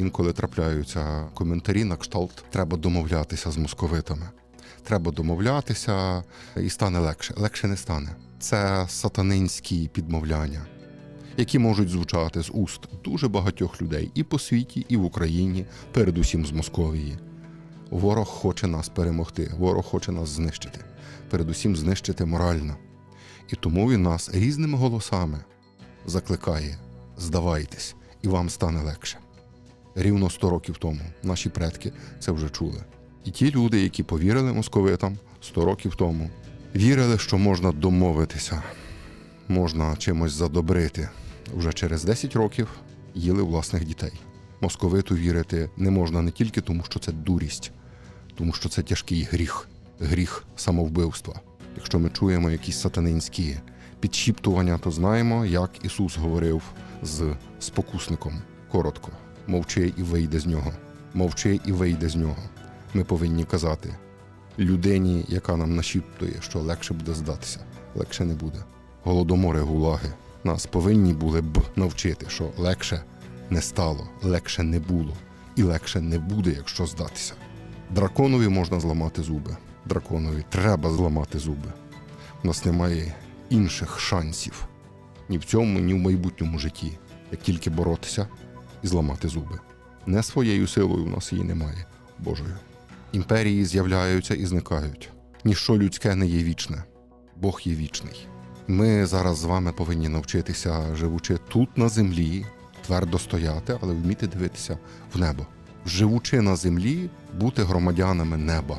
інколи трапляються коментарі на кшталт треба домовлятися з московитами. Треба домовлятися і стане легше. Легше не стане. Це сатанинські підмовляння, які можуть звучати з уст дуже багатьох людей і по світі, і в Україні, передусім з Московії. Ворог хоче нас перемогти, ворог хоче нас знищити, передусім знищити морально. І тому він нас різними голосами закликає: здавайтесь, і вам стане легше. Рівно 100 років тому наші предки це вже чули. І ті люди, які повірили московитам 100 років тому, вірили, що можна домовитися, можна чимось задобрити. Вже через 10 років їли власних дітей. Московиту вірити не можна не тільки тому, що це дурість, тому що це тяжкий гріх, гріх самовбивства. Якщо ми чуємо якісь сатанинські підшіптування, то знаємо, як Ісус говорив з спокусником. Коротко, мовчи і вийде з нього. Мовчи і вийде з нього. Ми повинні казати людині, яка нам нашіптує, що легше буде здатися, легше не буде. Голодомори, гулаги нас повинні були б навчити, що легше не стало, легше не було і легше не буде, якщо здатися. Драконові можна зламати зуби. Драконові треба зламати зуби. У нас немає інших шансів ні в цьому, ні в майбутньому житті, як тільки боротися і зламати зуби. Не своєю силою в нас її немає, Божою. Імперії з'являються і зникають. Ніщо людське не є вічне, Бог є вічний. Ми зараз з вами повинні навчитися, живучи тут на землі, твердо стояти, але вміти дивитися в небо. Живучи на землі, бути громадянами неба.